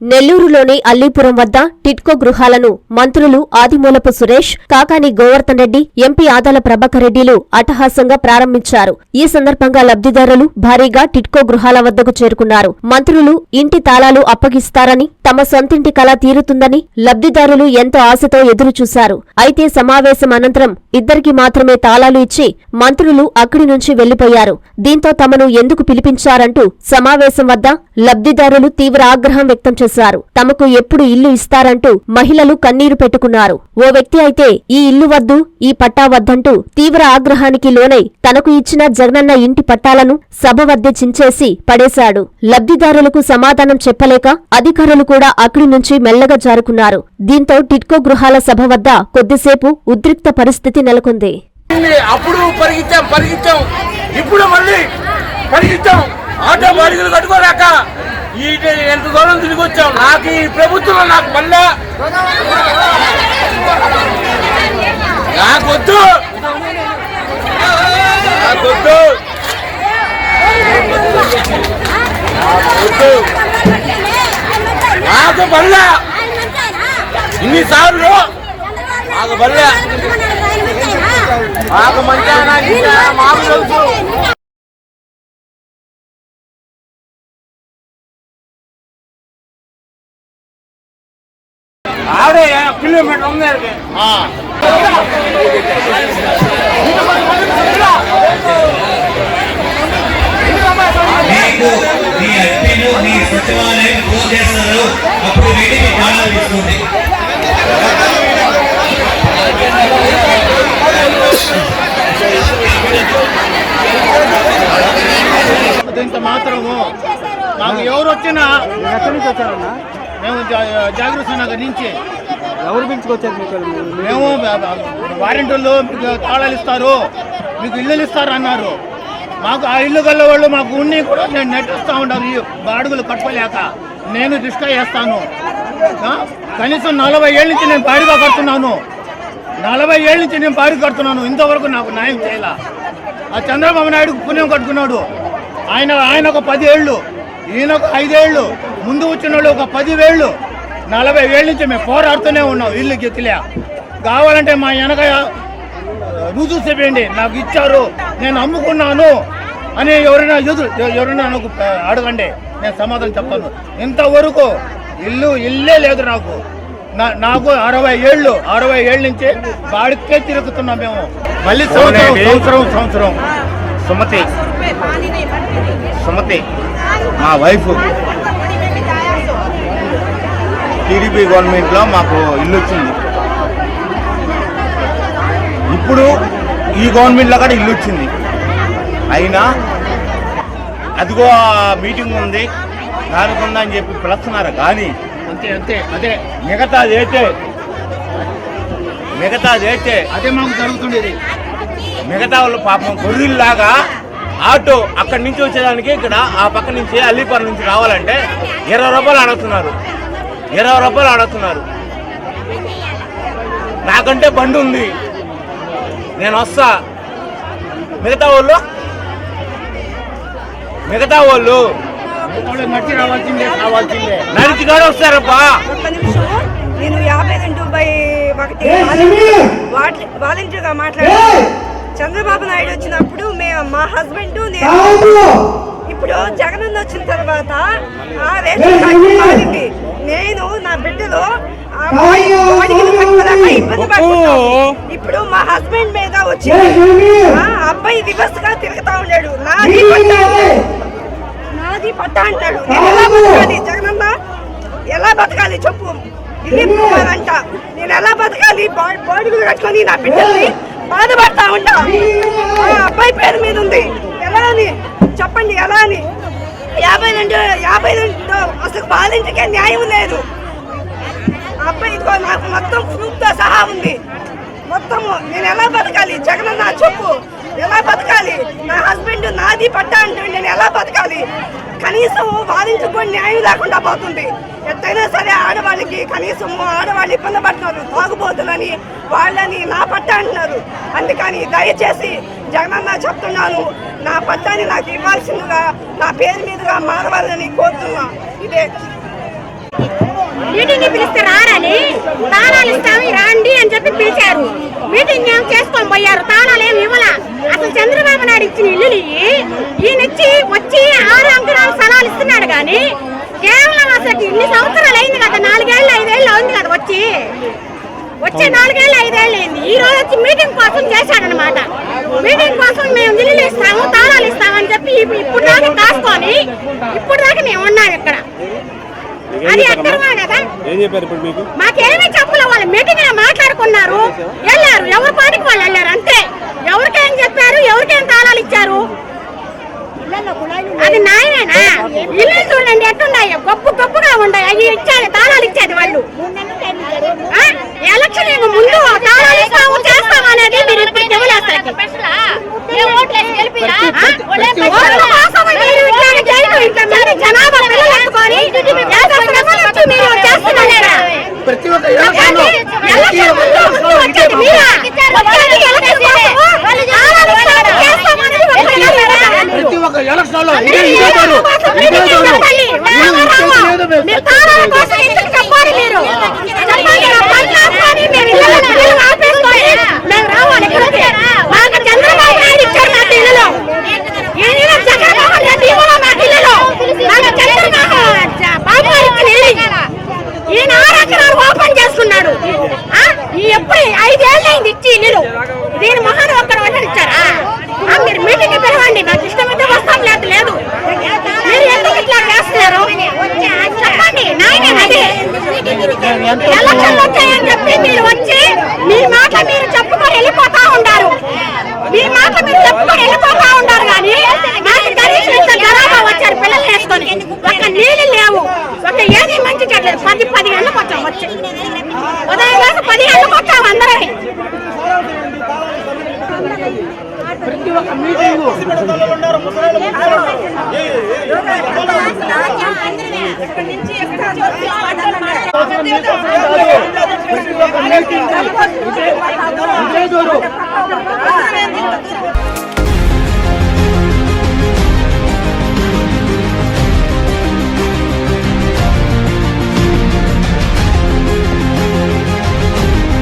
నెల్లూరులోని అల్లీపురం వద్ద టిట్కో గృహాలను మంత్రులు ఆదిమూలపు సురేష్ కాకాని గోవర్ధన్ రెడ్డి ఎంపీ ఆదాల ప్రభాకర్ రెడ్డిలు అట్టహాసంగా ప్రారంభించారు. ఈ సందర్భంగా లబ్ధిదారులు భారీగా టిట్కో గృహాల వద్దకు చేరుకున్నారు. మంత్రులు ఇంటి తాళాలు అప్పగిస్తారని తమ సొంతింటి కళ తీరుతుందని లబ్ధిదారులు ఎంతో ఆశతో ఎదురుచూశారు. అయితే సమావేశం అనంతరం ఇద్దరికి మాత్రమే తాళాలు ఇచ్చి మంత్రులు అక్కడి నుంచి వెళ్ళిపోయారు దీంతో తమను ఎందుకు పిలిపించారంటూ సమావేశం వద్ద లబ్ధిదారులు తీవ్ర ఆగ్రహం వ్యక్తం చేశారు. తమకు ఎప్పుడు ఇల్లు ఇస్తారంటూ మహిళలు కన్నీరు పెట్టుకున్నారు. ఓ వ్యక్తి అయితే ఈ ఇల్లు వద్దు ఈ పట్టా వద్దంటూ తీవ్ర ఆగ్రహానికి లోనై తనకు ఇచ్చిన జగనన్న ఇంటి పట్టాలను సభ వద్ద చించేసి పడేశాడు. లబ్ధిదారులకు సమాధానం చెప్పలేక అధికారులు కూడా అక్కడి నుంచి మెల్లగా జారుకున్నారు. దీంతో టిట్కో గృహాల సభ వద్ద కొద్దిసేపు ఉద్రిక్త పరిస్థితి నెలకొంది. అప్పుడు పరిగెత్తాం పరిగెత్తాం. ఇప్పుడు మళ్ళీ పరిగెత్తాం. ఆటో బాడీలు కట్టుకోలేక ఈ ఎంత దూరం తిరిగి వచ్చాం నాకు ఈ ప్రభుత్వం నాకు మళ్ళా నాకొద్దు. నాకొద్దు. నాకొద్దు. నాకు మళ్ళా ఇన్నిసార్లు నాకు మళ్ళా. మాకు మంచి మాకు తెలుసు. ఆడే కిలోమీటర్ ఉంది మీ ఎంపీలు మీ సచివాలయం ఫోన్ చేస్తారు అప్పుడు మీ తాళాలు తీసుకోండి. ఇంత మాత్రము. మాకు ఎవరు వచ్చినా ఎక్కడి నుంచి వచ్చారన్నా? మేము జా- జాగృత నగర్ నుంచి. ఎవరు పిలుచుకొచ్చారు మీకు మేము వారంటీలు మీకు తాళాలు ఇస్తారు మీకు ఇల్లులు ఇస్తారు అన్నారు. మాకు ఆ ఇల్లు గల్ల వాళ్ళు మాకు ఉన్ని కూడా నేను నెట్టిస్తూ ఉంటారు ఈ బాడుగులు కట్టుకోలేక. నేను రిస్కా చేస్తాను? కనీసం నలభై ఏళ్ళ నుంచి నేను బాడిగా కడుతున్నాను. నలభై ఏళ్ళ నుంచి నేను బాడిగా కడుతున్నాను. ఇంతవరకు నాకు న్యాయం చేయాల. ఆ చంద్రబాబు నాయుడు పుణ్యం కట్టుకున్నాడు. ఆయన ఆయన ఒక పది ఏళ్ళు ఈయన ఒక ఐదేళ్ళు. ముందు వచ్చిన వాళ్ళు ఒక పదివేళ్ళు నలభై ఏళ్ళ నుంచి మేము పోరాడుతూనే ఉన్నాం ఇల్లు గెతిలే కావాలంటే మా వెనక రుజువు చెప్పండి నాకు ఇచ్చారు నేను అమ్ముకున్నాను అని ఎవరైనా ఎదురు ఎవరైనా నాకు అడగండి. నేను సమాధానం చెప్తాను. ఇంతవరకు ఇల్లు ఇల్లే లేదు నాకు. నా- నాకు అరవై ఏళ్ళు అరవై ఏళ్ళ నుంచి బాడికే తిరుగుతున్నాం మేము. మళ్ళీ సంవత్సరం సంవత్సరం సంవత్సరం. సుమతి సుమతి మా వైఫ్. టీడీపీ గవర్నమెంట్లో మాకు ఇల్లు వచ్చింది. ఇప్పుడు ఈ గవర్నమెంట్లో కూడా ఇల్లు వచ్చింది. అయినా అదిగో మీటింగ్ ఉంది. దానికి ఉందని చెప్పి పిలుస్తున్నారు. కానీ అంతే అంతే అదే. మిగతాది అయితే అదే మాకు జరుగుతుండేది. మిగతా వాళ్ళు పాపం గొర్రెల్లాగా ఆటో అక్కడి నుంచి వచ్చేదానికి ఇక్కడ ఆ పక్క నుంచి అల్లిపురం నుంచి రావాలంటే ఇరవై రూపాయలు అడుగుతున్నారు. ఇరవై రూపాయలు అడుగుతున్నారు నాకంటే బండి ఉంది. నేను వస్తా. మిగతా వాళ్ళు? మిగతా వాళ్ళు? నడిచి రావాల్సిందే రావాల్సిందే నడిచి కూడా వస్తారబ్బా నేను యాభై రెండు బై ఒకటి వాటి- వాలంటీర్గా మాట్లాడాను చంద్రబాబు నాయుడు వచ్చినప్పుడు మేము మా హస్బెండ్ నేను ఇప్పుడు జగనన్న వచ్చిన తర్వాత ఆ రేషన్ కార్డు మారింది నేను నా బిడ్డలు ఆ బాడీ- బాడీలు కట్టుకోలేక ఇబ్బంది పడుతున్నాం ఇప్పుడు మా హస్బెండ్ మీద వచ్చింది ఆ అబ్బాయి రివర్స్గా తిరుగుతా ఉన్నాడు. నాది నాది పట్టా అంటాడు. నేను ఎలా బతకాలి జగనన్న ఎలా బతకాలి చెప్పు. దిలీప్ కుమార్ అంట నేను ఎలా బతకాలి? బా- బాడీలు కట్టుకొని నా బిడ్డల్ని బాధపడతా ఉంటా. ఆ అబ్బాయి పేరు మీద ఉంది. ఎలా అని? చెప్పండి ఎలా అని? యాభై రెండు యాభై రెండు అసలు బాలింటికే న్యాయం లేదు. ఇదిగో నాకు మొత్తం ప్రూఫ్తో సహా ఉంది. మొత్తము నేను ఎలా బతకాలి? జగనన్న చెప్పు. ఎలా బతకాలి? నా హస్బెండ్ నాది పట్టా అంటే నేను ఎలా బతకాలి? కనీసం వాదించుకొని న్యాయం లేకుండా పోతుంది. ఎట్టయినా సరే ఆడవాళ్ళకి కనీసం ఆడవాళ్ళు ఇబ్బంది పడుతున్నారు. తాగుబోతులని వాళ్ళని నా పట్టా అంటున్నారు. అందుకని దయచేసి జగనన్న చెప్తున్నాను నా పట్టాన్ని నాకు ఇవ్వాల్సిందిగా నా పేరు మీదుగా మారవాలని కోరుతున్నా. ఇదే. మీటింగ్ పిలిస్తే రారని తాళాలు ఇస్తాము రాండి అని చెప్పి పిలిచారు. మీటింగ్ ఏం చేసుకొని పోయారు? తాళాలు ఏమి ఇవ్వలా? అసలు చంద్రబాబు నాయుడు ఇచ్చిన ఇల్లుని ఈయన ఇచ్చి వచ్చి ఆరు అంకణాలు స్థలాలు ఇస్తున్నాడు కానీ కేవలం అసలు ఇన్ని సంవత్సరాలు అయింది కదా నాలుగేళ్ళు ఐదేళ్ళు అయింది కదా వచ్చి. వచ్చే నాలుగేళ్ళు ఐదేళ్ళు అయింది. ఈ రోజు వచ్చి మీటింగ్ కోసం చేశాడనమాట. మీటింగ్ కోసం మేము ఇల్లు ఇస్తాము తాళాలు ఇస్తామని చెప్పి ఇప్పు- ఇప్పుడు దాకా కాసుకొని ఇప్పుడు దాకా మేము ఉన్నాం ఇక్కడ. అది అక్కడమా కదా ఏం చెప్పారు ఇప్పుడు మీకు? మాకేమీ చెప్పలే వాళ్ళు మీటింగ్లో మాట్లాడుకున్నారు. వెళ్ళారు. ఎవరి పాటికి వాళ్ళు వెళ్ళారు? అంతే. ఎవరికేం చెప్పారు? ఎవరికేం తాళాలు ఇచ్చారు? అది నాయనేనా? ఇల్లు చూడండి ఎట్టున్నాయో గొప్ప గొప్పగా ఉన్నాయి. అవి ఇచ్చారు తాళాలు ఇచ్చేది వాళ్ళు. ఆ? ఎలక్షన్ ఏమో ముందు తాళాలు ఇస్తాము చేస్తాము అనేది మీరు ఇప్పుడు చెవులేస్తారు ఓట్ల కోసం మీరు ఇట్లాగే చేయడం ఇట్లా మీరు జనాభా పిల్లలు ఎత్తుకొని ఏకగ్రహం వచ్చి మీరు చేస్తున్నారా? ప్రతి ఒక్క ఎలక్షన్లో ప్రతి ఎలక్షన్ ఒక్క ముందు ఎలక్షన్లో ఇదే వచ్చేది మీరా? వచ్చేది ఎలక్షన్ కోసము తాళాలు ఇస్తాము, చేస్తామని ఒక్కడే కదా. ప్రతి ఒక్క ఎలక్షన్లో ఇదే ఇదే దొరు ఇదే దొరు మీరు ఇచ్చేది లేదు మేము మీరు తాళాల కోసం ఎందుకు చెప్పాలి మీరు చెప్పండి నా పని ఆపుకొని మేము ఇళ్ళలో పిల్లలు ఆపేసుకొని మేము రావాలి ఇక్కడికి మాకు చంద్రబాబు నాయుడు ఇచ్చారు మాకు ఇల్లులో ఈయన జగన్మోహన్ రెడ్డి ఇవ్వడం మాకు ఇల్లులో మాకు చంద్రబాబు బాబు గారు ఇచ్చిన ఇల్లు ఇది. ఈయన ఆరు ఎకరాలు ఓపెన్ చేసుకున్నాడు ఆ? ఈ ఎప్పుడు ఐదేళ్ళు అయింది ఇచ్చి ఇల్లు దీని మొహాన్ని ఒక్కరు వంటనిచ్చారా ఆ, మీరు మీటింగ్ పిలవండి నాకు ఇష్టమైతే వస్తాం లేదు లేదు మీరు ఎందుకు ఇట్లా చేస్తున్నారు చెప్పండి నాయనే అది ఎలక్షన్లు వచ్చాయని చెప్పి మీరు వచ్చి మీ మాట మీరు చెప్పుకొని వెళ్ళిపోతా ఉంటారు మీ మాట మీరు చెప్పుకొని వెళ్ళిపోతా ఉంటారు కానీ మాకు కనీసం ఇంత జనాభా వచ్చారు పిల్లలు వేసుకొని ఒక నీళ్ళు లేవు ఒక ఏది మంచి చెట్లేదు పది పది గంటలకు వచ్చాం వచ్చి ఉదయం దాకా పది గంటలకు వచ్చాం అందరం ప్రతి ఒక్క మీటింగ్ ప్రతి ఒక్క మీటింగ్